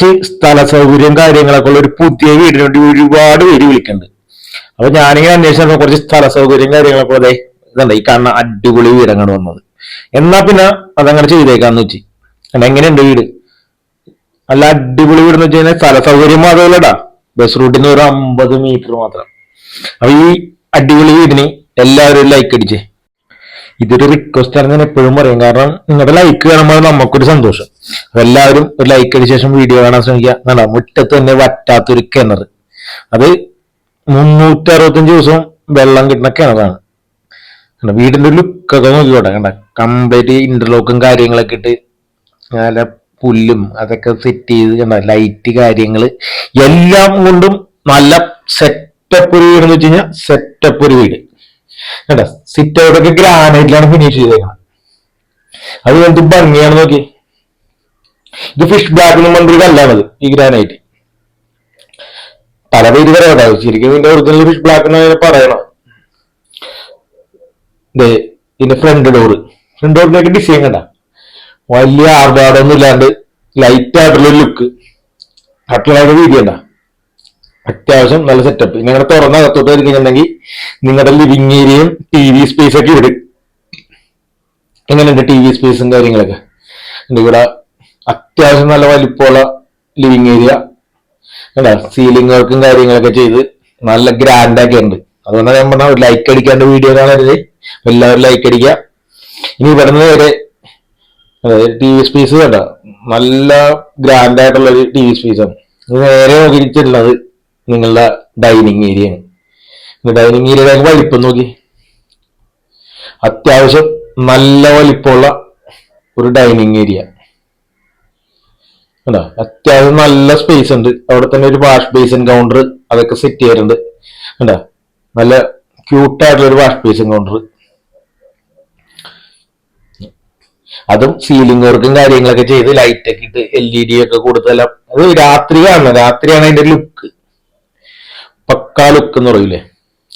കുറച്ച് സ്ഥല സൗകര്യം കാര്യങ്ങളൊക്കെ ഉള്ള ഒരു പുതിയ വീടിന് വേണ്ടി ഒരുപാട് പേര് വിളിക്കുന്നുണ്ട്. അപ്പൊ ഞാനിങ്ങനെ അന്വേഷിച്ചപ്പോ കുറച്ച് സ്ഥല സൗകര്യം കാര്യങ്ങളൊക്കെ അതെ ഇതുണ്ട്. ഈ കാണുന്ന അടിപൊളി വീടങ്ങാണ് വന്നത്. എന്നാ പിന്നെ അതങ്ങനെ ചെയ്തേക്കാന്ന് വെച്ച്. എങ്ങനെയുണ്ട് വീട്? നല്ല അടിപൊളി വീട് എന്ന് വെച്ച് കഴിഞ്ഞാൽ സ്ഥല സൗകര്യം മാത്രമല്ലടാ. ബസ് റൂട്ടിൽ നിന്ന് ഒരു അമ്പത് മീറ്റർ മാത്രം. അപ്പൊ ഈ അടിപൊളി വീടിന് എല്ലാവരും ലൈക്ക് അടിച്ചേ. ഇതൊരു റിക്വസ്റ്റ് ആണ് ഞാൻ എപ്പോഴും പറയും. കാരണം നിങ്ങളുടെ ലൈക്ക് കാണുമ്പോൾ നമുക്കൊരു സന്തോഷം. എല്ലാവരും ഒരു ലൈക്ക് അടിച്ച ശേഷം വീഡിയോ കാണാൻ ശ്രമിക്കുക. എന്നാ മുറ്റത്ത് തന്നെ വറ്റാത്തൊരു കിണർ അത് മുന്നൂറ്റി അറുപത്തഞ്ച് ദിവസവും വെള്ളം കിട്ടുന്ന കിണറാണ്. വീടിന്റെ ലുക്കൊക്കെ നോക്കിക്കോട്ടെ. കണ്ട കംപ്ലീറ്റ് ഇന്റർലോക്കും കാര്യങ്ങളൊക്കെ ഇട്ട് നല്ല പുല്ലും അതൊക്കെ സെറ്റ് ചെയ്ത് കണ്ട ലൈറ്റ് കാര്യങ്ങൾ എല്ലാം കൊണ്ടും നല്ല സെറ്റപ്പ് ഒരു വീട് എന്ന് വെച്ച് കഴിഞ്ഞാൽ സെറ്റപ്പ് ഒരു വീട്. കണ്ട? സിറ്റ് ഔട്ടൊക്കെ ഗ്രാനൈറ്റിലാണ് ഫിനിഷ് ചെയ്തേക്കുന്നത് അത് എന്ത് ഭംഗിയാണ് നോക്കി ഇത് ഫിഷ് ബ്ലാക്ക് എന്ന് പറഞ്ഞൊരു കല്ലാണത് ഈ ഗ്രാനൈറ്റ് പല പേര് പറയാം ശരിക്കും ഇതിന്റെ ഒറിജിനൽ ഫിഷ് ബ്ലാക്ക് എന്ന് പറയണം. ഇതിന്റെ ഫ്രണ്ട് ഡോറ് ഫ്രണ്ട് ഡോറിനൊക്കെ ഡിസൈൻ കണ്ട? വലിയ ആർഭാടൊന്നും ഇല്ലാണ്ട് ലൈറ്റ് ആയിട്ടുള്ള ലുക്ക് മറ്റുള്ളവരുടെ വീതി കണ്ട അത്യാവശ്യം നല്ല സെറ്റപ്പ് നിങ്ങളുടെ തുറന്ന അകത്തോട്ട് ഇരിക്കുന്നുണ്ടെങ്കിൽ നിങ്ങളുടെ ലിവിങ് ഏരിയയും ടി വി സ്പേസ് ഒക്കെ ഇവിടെ എങ്ങനെയുണ്ട് ടി വി സ്പേസും കാര്യങ്ങളൊക്കെ? എന്റെ ഇവിടെ അത്യാവശ്യം നല്ല വലിപ്പമുള്ള ലിവിങ് ഏരിയ കേട്ടോ സീലിംഗ് വർക്കും കാര്യങ്ങളൊക്കെ ചെയ്ത് നല്ല ഗ്രാൻഡ് ഒക്കെ ഉണ്ട് അതുകൊണ്ടാണ് ഞാൻ പറഞ്ഞ ലൈക്ക് അടിക്കാണ്ട് വീഡിയോ കാണരുത് എല്ലാവരും ലൈക്ക് അടിക്കുക. ഇനി ഇവിടുന്ന് വരെ ടി വി സ്പേസ് കേട്ട നല്ല ഗ്രാൻഡ് ആയിട്ടുള്ള ഒരു ടി വി സ്പേസ് ആണ്. നേരെ നോക്കിയിട്ടുള്ളത് നിങ്ങളുടെ ഡൈനിങ് ഏരിയ ആണ് ഡൈനിങ് ഏരിയയുടെ വലിപ്പം നോക്കി. അത്യാവശ്യം നല്ല വലിപ്പമുള്ള ഒരു ഡൈനിങ് ഏരിയ കണ്ടോ? അത്യാവശ്യം നല്ല സ്പേസ് ഉണ്ട്. അവിടെ തന്നെ ഒരു വാഷ് ബേസിൻ കൗണ്ടർ അതൊക്കെ സെറ്റ് ചെയ്യാറുണ്ട് കണ്ടോ? നല്ല ക്യൂട്ടായിട്ടുള്ള ഒരു വാഷ് ബേസിൻ കൗണ്ടർ അതും സീലിംഗ് വർക്കും കാര്യങ്ങളൊക്കെ ചെയ്ത് ലൈറ്റ് ഒക്കെ ഇട്ട് എൽ ഇ ഡി ഒക്കെ കൊടുത്തെല്ലാം അത് രാത്രിയാണ്. രാത്രിയാണ് അതിന്റെ ലുക്ക് പക്കാ ലുക്ക് എന്ന് പറയൂലേ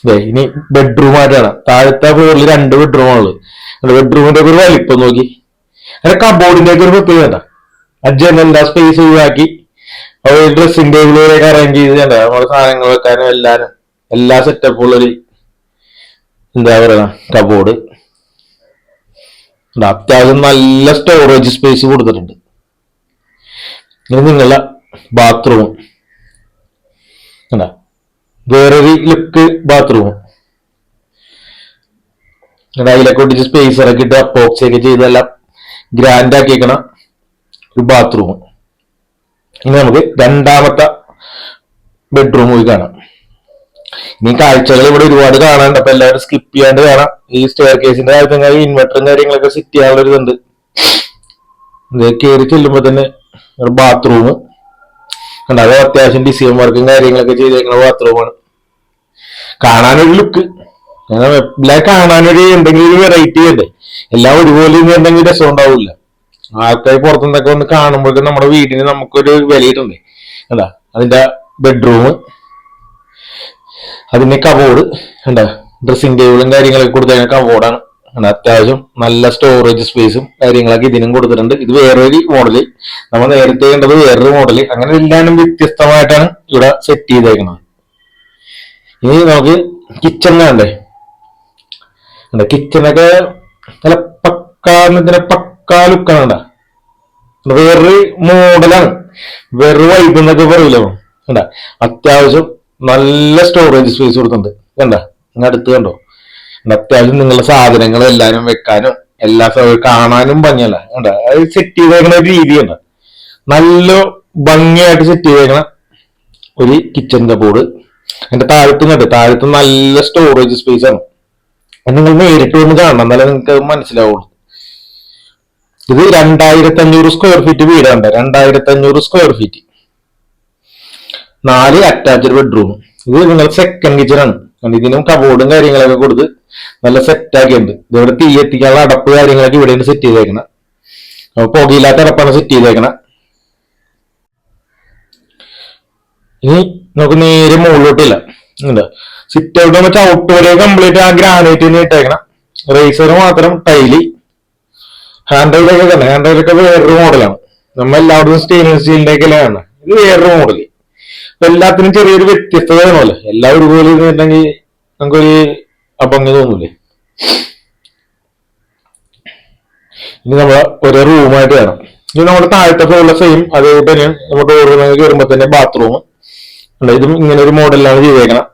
അതെ ഇനി ബെഡ്റൂം ആയിട്ടാണ്. താഴത്തെ ഫ്ലോറിൽ രണ്ട് ബെഡ്റൂം ആണുള്ളത് ബെഡ്റൂമിന്റെ ഒരു വലിപ്പം നോക്കി. അങ്ങനെ കബോർഡിന്റെ ഒക്കെ ഒരു പ്രത്യേകത ജനലിന്റെ സ്പേസ് ഒഴിവാക്കി? ഡ്രസ്സിംഗ് ടേബിളിലേക്ക് അറേഞ്ച് ചെയ്ത് വേണ്ട നമ്മുടെ സാധനങ്ങൾ വെക്കാനും എല്ലാരും എല്ലാ സെറ്റപ്പും ഉള്ളൊരു എന്താ പറയാ കബോർഡ് അത്യാവശ്യം നല്ല സ്റ്റോറേജ് സ്പേസ് കൊടുത്തിട്ടുണ്ട്. നിങ്ങളുടെ ബാത്റൂം വേറൊരു ലുക്ക് ബാത്റൂം അതിലൊക്കെ ഒട്ടിച്ച് സ്പേസ് ഇറക്കിയിട്ട് അപ്പോക്സ് ഒക്കെ ചെയ്തെല്ലാം ഗ്രാൻഡ് ആക്കിയേക്കണ ഒരു ബാത്റൂം ഇനി നമുക്ക് രണ്ടാമത്തെ ബെഡ്റൂം പോയി കാണാം. ഇനി കാഴ്ചകൾ ഇവിടെ ഒരുപാട് കാണാനുണ്ട്. അപ്പൊ എല്ലാവരും സ്കിപ്പ് ചെയ്യാണ്ട് കാണാം. ഈ സ്റ്റെയർ കേസിന്റെ കാര്യത്തിൽ ഇൻവെർട്ടറും കാര്യങ്ങളൊക്കെ സെറ്റ് ചെയ്യാനുള്ള ഒരു ഇതുണ്ട്. ഇത് കയറി ചെല്ലുമ്പോ തന്നെ ഒരു ബാത്റൂം കണ്ട അത് അത്യാവശ്യം ഡിസൈൻ വർക്കും കാര്യങ്ങളൊക്കെ ചെയ്തേക്കുന്ന ബാത്റൂമാണ് കാണാനൊരു ലുക്ക് എല്ലാം കാണാനൊരു എന്തെങ്കിലും വെറൈറ്റി ഉണ്ട് എല്ലാം ഒരുപോലെ എന്തെങ്കിലും രസം ഉണ്ടാവില്ല. ആൾക്കാർ പുറത്തുനിന്നൊക്കെ ഒന്ന് കാണുമ്പോഴേക്കും നമ്മുടെ വീടിന് നമുക്കൊരു വിലയിട്ടുണ്ട്. എന്താ അതിന്റെ ബെഡ്റൂം അതിന്റെ കബോർഡ് എന്താ ഡ്രസ്സിംഗ് ടേബിളും കാര്യങ്ങളൊക്കെ കൊടുത്തതിന് കബോർഡാണ് ആണ് അത്യാവശ്യം നല്ല സ്റ്റോറേജ് സ്പേസും കാര്യങ്ങളൊക്കെ ഇതിനും കൊടുത്തിട്ടുണ്ട്. ഇത് വേറൊരു മോഡൽ നമ്മൾ നേരത്തെ കണ്ടത് വേറൊരു മോഡൽ അങ്ങനെ എല്ലാവരും വ്യത്യസ്തമായിട്ടാണ് ഇവിടെ സെറ്റ് ചെയ്തേക്കുന്നത്. ഇനി നമുക്ക് കിച്ചൺ വേണ്ടേ എന്താ കിച്ചണൊക്കെ നല്ല പക്കാ പക്കാ ലുക്കാണ് വേറൊരു മോഡലാണ് വേറൊരു വൈബ് എന്നൊക്കെ പറയൂലോ കണ്ട? അത്യാവശ്യം നല്ല സ്റ്റോറേജ് സ്പേസ് കൊടുത്തിട്ടുണ്ട്. കണ്ട? ഇങ്ങ് അടുത്ത് കണ്ടോ കണ്ട, അത്യാവശ്യം നിങ്ങളുടെ സാധനങ്ങൾ എല്ലാരും വെക്കാനും എല്ലാ കാണാനും ഭംഗിയല്ല. കണ്ട അത് സെറ്റ് ചെയ്തേക്കുന്ന ഒരു രീതിയുണ്ട് നല്ല ഭംഗിയായിട്ട് സെറ്റ് ചെയ്തേക്കണ ഒരു കിച്ചന്റെ ബോർഡ് എന്റെ താഴത്തും കണ്ട്? താഴത്ത് നല്ല സ്റ്റോറേജ് സ്പേസ് ആണ്. അത് നിങ്ങൾ നേരിട്ട് വന്ന് കാണണം. എന്നാലേ നിങ്ങൾക്ക് മനസ്സിലാവുള്ളൂ. ഇത് രണ്ടായിരത്തി അഞ്ഞൂറ് സ്ക്വയർ ഫീറ്റ് വീടാണ്. രണ്ടായിരത്തി അഞ്ഞൂറ് സ്ക്വയർ ഫീറ്റ് നാല് അറ്റാച്ച്ഡ് ബെഡ്റൂം ഇത് നിങ്ങൾ സെക്കൻഡ് കിച്ചൺ ആണ്. ഇതിനും കബോർഡും കാര്യങ്ങളൊക്കെ കൊടുത്ത് നല്ല സെറ്റ് ആക്കിയിട്ടുണ്ട്. ഇതോടെ തീ എത്തിക്കാനുള്ള അടപ്പ് കാര്യങ്ങളൊക്കെ ഇവിടെയാണ് സെറ്റ് ചെയ്തേക്കണം. അപ്പൊ പുകയില്ലാത്ത അടപ്പാണ് സെറ്റ് ചെയ്തേക്കണം. ഇനി നമുക്ക് നേരെ മുകളിലോട്ടില്ല. സിറ്റ് ഔട്ട് വെച്ച് ഔട്ട് വരെ കംപ്ലീറ്റ് ആ ഗ്രാനൈറ്റ് തന്നെ ഇട്ടേക്കണം. റേസർ മാത്രം ടൈലി ഹാൻഡ് ഒക്കെ തന്നെ. ഹാൻഡ് ഒക്കെ വേറൊരു മോഡലാണ് നമ്മൾ എല്ലായിടത്തും സ്റ്റെയിൻലെസ് സ്റ്റീലിന്റെ ഒക്കെ ആണ് ഇത് വേറൊരു മോഡൽ എല്ലാത്തിനും ചെറിയൊരു വ്യത്യസ്തത വേണമല്ലോ. എല്ലാം ഒരുപോലെ ഇരുന്നിട്ടുണ്ടെങ്കിൽ നമുക്കൊരു അപങ്ങ് തോന്നൂലേ? ഇനി നമ്മൾ ഒരു റൂമായിട്ട് വേണം. ഇത് നമ്മുടെ താഴത്തെ ഫ്ലോറിലെ സെയിം അതേപോലെ തന്നെ നമ്മുടെ ഡോറ് വരുമ്പോ തന്നെ ബാത്റൂം ഉണ്ട് ഇതും ഇങ്ങനെ ഒരു മോഡലിലാണ് ചെയ്തേക്കണം.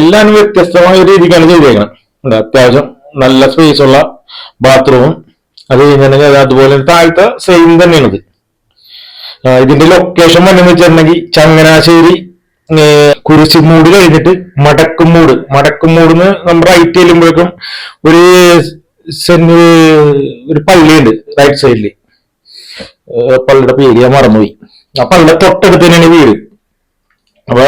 എല്ലാം വ്യത്യസ്തമായ ഒരു രീതിക്കാണ് ചെയ്തേക്കണം. ഉണ്ട് അത്യാവശ്യം നല്ല സ്പേസ് ഉള്ള ബാത്റൂമും അത് കഴിഞ്ഞിട്ടുണ്ടെങ്കിൽ അതുപോലെ താഴത്തെ സെയിം തന്നെയാണ് ഇത് ഇതിന്റെ ലൊക്കേഷൻ വന്നെന്ന് വെച്ചിട്ടുണ്ടെങ്കിൽ ചങ്ങനാശ്ശേരി കുരിശുമൂട് കഴിഞ്ഞിട്ട് മടക്കുമൂട് മടക്കുമൂടിന്ന് നമ്മൾ റൈറ്റ് ചെല്ലുമ്പോഴേക്കും ഒരു സെന്റ് ഒരു പള്ളിയുണ്ട് റൈറ്റ് സൈഡിൽ പള്ളിയുടെ പേര് ഞാൻ മറന്നുപോയി. ആ പള്ളിയുടെ തൊട്ടടുത്ത് തന്നെയാണ് വീട്. അപ്പൊ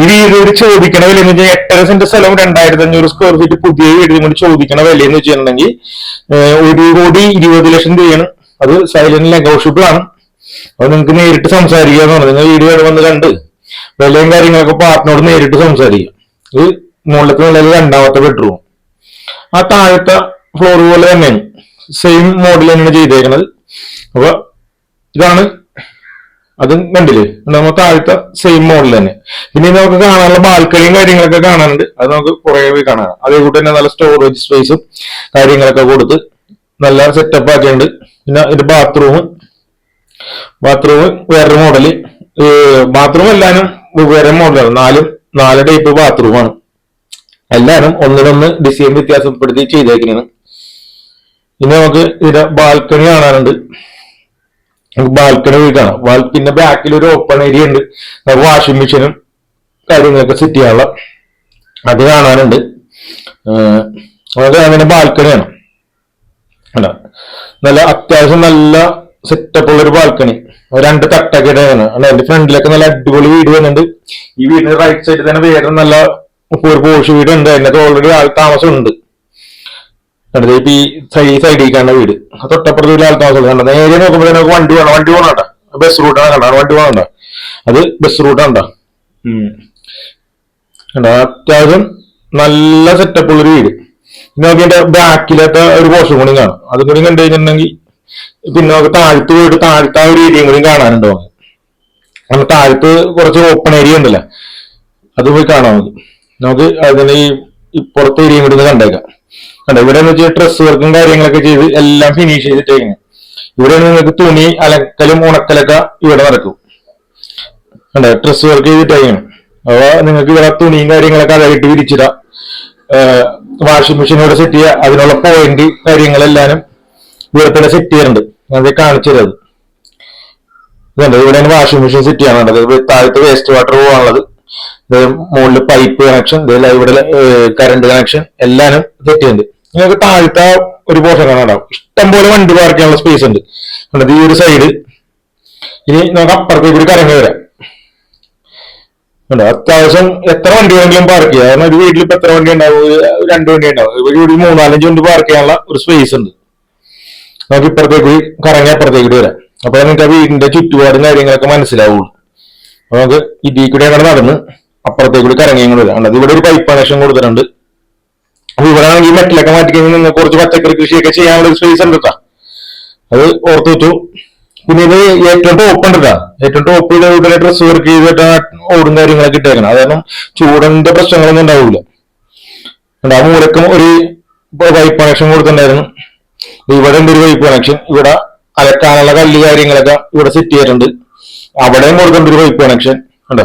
ഈ വീട് ചോദിക്കണ വില എന്ന് വെച്ചാൽ എട്ടര സെന്റ് സ്ഥലം രണ്ടായിരത്തി അഞ്ഞൂറ് സ്ക്വയർ ഫീറ്റ് പുതിയ വീടിന് കൊണ്ട് ചോദിക്കണ വില എന്ന് വെച്ചിട്ടുണ്ടെങ്കിൽ ഒരു കോടി ഇരുപത് ലക്ഷം രൂപയാണ്. അത് സൈലന്റ് നെഗോഷ്യബിൾ ആണ് അപ്പൊ നിങ്ങൾക്ക് നേരിട്ട് സംസാരിക്കാന്ന് നിങ്ങൾ വീഡിയോ വന്ന് കണ്ട് വിലയും കാര്യങ്ങളൊക്കെ പാർട്ടിനോട് നേരിട്ട് സംസാരിക്കാം. ഇത് മുകളിലത്തെ നിലയിൽ രണ്ടാമത്തെ ബെഡ്റൂം ആ താഴത്തെ ഫ്ലോർ പോലെ തന്നെയാണ് സെയിം മോഡൽ തന്നെയാണ് ചെയ്തേക്കുന്നത് അപ്പൊ ഇതാണ് അതും കണ്ടില്ലേ? നമ്മൾ താഴത്തെ സെയിം മോഡൽ തന്നെ. പിന്നെ നമുക്ക് കാണാനുള്ള ബാൽക്കണിയും കാര്യങ്ങളൊക്കെ കാണാനുണ്ട്. അത് നമുക്ക് കുറെ പോയി കാണാം. അതേകൂട്ട് തന്നെ നല്ല സ്റ്റോറേജ് സ്പേസും കാര്യങ്ങളൊക്കെ കൊടുത്ത് നല്ല സെറ്റപ്പ് ആക്കിയുണ്ട് പിന്നെ ഇത് ബാത്റൂം ബാത്റൂം വേറൊരു മോഡൽ ബാത്റൂം എല്ലാവരും വേറെ മോഡലാണ് നാലും നാല് ടൈപ്പ് ബാത്റൂമാണ് എല്ലാവരും ഒന്നിനൊന്ന് ഡിസൈൻ വ്യത്യാസപ്പെടുത്തി ചെയ്തേക്കുന്നതാണ് ഇനി നമുക്ക് ഇതിന്റെ ബാൽക്കണി കാണാനുണ്ട്. ബാൽക്കണി പോയി കാണാം. ബാൽ- പിന്നെ ബാക്കിൽ ഒരു ഓപ്പൺ ഏരിയ ഉണ്ട്. നമുക്ക് വാഷിംഗ് മെഷീനും കാര്യങ്ങളൊക്കെ സെറ്റ് ചെയ്യാനുള്ള അത് കാണാനുണ്ട്. അത് അങ്ങനെ ബാൽക്കണിയാണ് അല്ല നല്ല അത്യാവശ്യം നല്ല സെറ്റപ്പ് ഉള്ള ഒരു ബാൽക്കണി രണ്ട് തട്ടക്കിടയാണ് അതിന്റെ ഫ്രണ്ടിലൊക്കെ നല്ല അടിപൊളി വീട് വരുന്നുണ്ട്. ഈ വീടിന്റെ റൈറ്റ് സൈഡിൽ തന്നെ വേറെ നല്ല ഒരു പോഷ് വീടുണ്ട്. അതിനകത്ത് ഓൾറെഡി ആൾ താമസം ഉണ്ട് കണ്ടത് ഇപ്പൊ ഈ സൈഡ് സൈഡിലേക്കാണ് വീട്. ആ തൊട്ടപ്പുറത്ത് ഒരു ആൾ താമസം കണ്ടത് നേരെ നോക്കുമ്പോൾ നമുക്ക് വണ്ടി വേണം. വണ്ടി പോകണം കേട്ടോ. ബസ് റൂട്ടാണ് കണ്ടോ? വണ്ടി പോകണ്ട അത് ബസ് റൂട്ടാണ് കേട്ടോ കണ്ടോ? അത്യാവശ്യം നല്ല സെറ്റപ്പ് ഉള്ളൊരു വീട്. നമുക്ക് ബാക്കിലത്തെ ഒരു പോഷൻ കൂടി കാണും. അതും കൂടി കണ്ടു കഴിഞ്ഞിട്ടുണ്ടെങ്കിൽ പിന്നെ നമുക്ക് താഴത്ത് പോയിട്ട് താഴ്ത്ത ആ ഒരു ഏരിയയും കൂടി കാണാനുണ്ടോ? നമുക്ക് താഴത്ത് കുറച്ച് ഓപ്പൺ ഏരിയ ഉണ്ടല്ലോ? അത് പോയി കാണാം നമുക്ക്. നമുക്ക് അതിന് ഈ പുറത്തെ ഏരിയയും കൂടി കണ്ടേക്കാം. കണ്ടോ? ഇവിടെ എന്ന് വെച്ചാൽ ഡ്രസ് വർക്കും കാര്യങ്ങളൊക്കെ ചെയ്ത് എല്ലാം ഫിനിഷ് ചെയ്തിട്ടേക്കുന്നത് ഇവിടെ നിങ്ങൾക്ക് തുണി അലക്കലും ഉണക്കലൊക്കെ ഇവിടെ നടക്കും. കണ്ടോ? ഡ്രസ് വർക്ക് ചെയ്തിട്ടേക്കണം അപ്പൊ നിങ്ങൾക്ക് ഇവിടെ തുണിയും കാര്യങ്ങളൊക്കെ അതായിട്ട് വിരിച്ചിടാം. വാഷിംഗ് മെഷീൻ ഇവിടെ സെറ്റ് ചെയ്യുക. അതിനുള്ള പോയിന്റ് കാര്യങ്ങളെല്ലാനും തന്നെ സെറ്റ് ചെയ്യുന്നുണ്ട് ഞാൻ കാണിച്ചു തരാം അത്. ഇതുണ്ട് ഇവിടെയാണ് വാഷിംഗ് മെഷീൻ സെറ്റ് ചെയ്യാനുള്ളത് താഴത്ത് വേസ്റ്റ് വാട്ടർ പോകാനുള്ളത്. മുകളിൽ പൈപ്പ് കണക്ഷൻ ഇവിടെ കറണ്ട് കണക്ഷൻ എല്ലാനും സെറ്റ് ചെയ്യുന്നുണ്ട്. നിങ്ങൾക്ക് താഴത്തെ ഒരു പോർഷൻ കാണാം ഇഷ്ടം പോലെ വണ്ടി പാർക്ക് ചെയ്യാനുള്ള സ്പേസ് ഉണ്ട്. അതായത് ഈ ഒരു സൈഡ് ഇനി നമുക്ക് അപ്പുറത്തേക്ക് കൂടി കറങ്ങി വരാം. അത്യാവശ്യം എത്ര വണ്ടി വേണമെങ്കിലും പാർക്ക് ചെയ്യാം. കാരണം ഒരു വീട്ടിൽ ഇപ്പൊ എത്ര വണ്ടി ഉണ്ടാവും? രണ്ട് വണ്ടി ഉണ്ടാവും. ഒരു മൂന്നാലഞ്ച് വണ്ടി പാർക്ക് ചെയ്യാനുള്ള ഒരു സ്പേസ് ഉണ്ട്. നമുക്ക് ഇപ്പുറത്തേക്ക് കൂടി കറങ്ങി അപ്പുറത്തേക്ക് കൂടി വരാം. അപ്പൊ നിങ്ങൾക്ക് ആ വീടിന്റെ ചുറ്റുപാടും കാര്യങ്ങളൊക്കെ മനസ്സിലാവുള്ളൂ. അപ്പൊ നമുക്ക് ഇതിൽ കൂടി അങ്ങനെ നടന്ന് അപ്പുറത്തേക്ക് കൂടി കറങ്ങി കൂടി വരാം. അത് ഇവിടെ ഒരു പൈപ്പ് കണക്ഷൻ കൊടുത്തിട്ടുണ്ട്. അപ്പൊ ഇവിടെ ആണെങ്കിൽ മെറ്റലൊക്കെ മാറ്റി കഴിഞ്ഞാൽ നിങ്ങൾക്ക് കുറച്ച് പച്ചക്കറി കൃഷിയൊക്കെ ചെയ്യാനുള്ള സ്പേസ് ഉണ്ട് അത് ഓർത്ത് വെച്ചു. പിന്നെ ഇത് ഏറ്റവും ടോപ്പ് ഉണ്ട് ഏറ്റവും ടോപ്പ് ഇവിടെ ഡ്രസ് വർക്ക് ചെയ്തിട്ട് ഓടും കാര്യങ്ങളൊക്കെ ഇട്ടേക്കണം. അത് കാരണം ചൂടിന്റെ പ്രശ്നങ്ങളൊന്നും ഉണ്ടാവില്ല ഉണ്ട്, ആ മൂലക്കും ഒരു പൈപ്പ് കണക്ഷൻ കൊടുത്തിട്ടുണ്ടായിരുന്നു. ഇവിടെ ഉണ്ട് ഒരു പൈപ്പ് കണക്ഷൻ ഇവിടെ അലക്കാനുള്ള കല്ല് കാര്യങ്ങളൊക്കെ ഇവിടെ സെറ്റ് ചെയ്തിട്ടുണ്ട്. അവിടെയും കൊടുക്കേണ്ട ഒരു പൈപ്പ് കണക്ഷൻ ഉണ്ടോ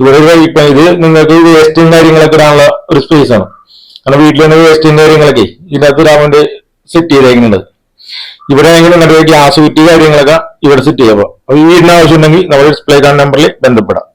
ഇവിടെ ഒരു പൈപ്പ് ഇത് നിങ്ങൾക്ക് വേസ്റ്റും കാര്യങ്ങളൊക്കെ ഇടാനുള്ള ഒരു സ്പേസ് ആണ്. കാരണം വീട്ടിൽ നിന്ന് വേസ്റ്റും കാര്യങ്ങളൊക്കെ ഇതിനകത്ത് ഇടാൻ വേണ്ടി സെറ്റ് ചെയ്തേക്കുന്നുണ്ട്. ഇവിടെ ആണെങ്കിൽ നിങ്ങളുടെ ഗ്യാസ് കുറ്റി കാര്യങ്ങളൊക്കെ ഇവിടെ സെറ്റ് ചെയ്യാം. അപ്പൊ ഈ വീടിന് ആവശ്യമുണ്ടെങ്കിൽ നമ്മുടെ ഡിസ്പ്ലേ കാർഡ് നമ്പറിൽ ബന്ധപ്പെടാം.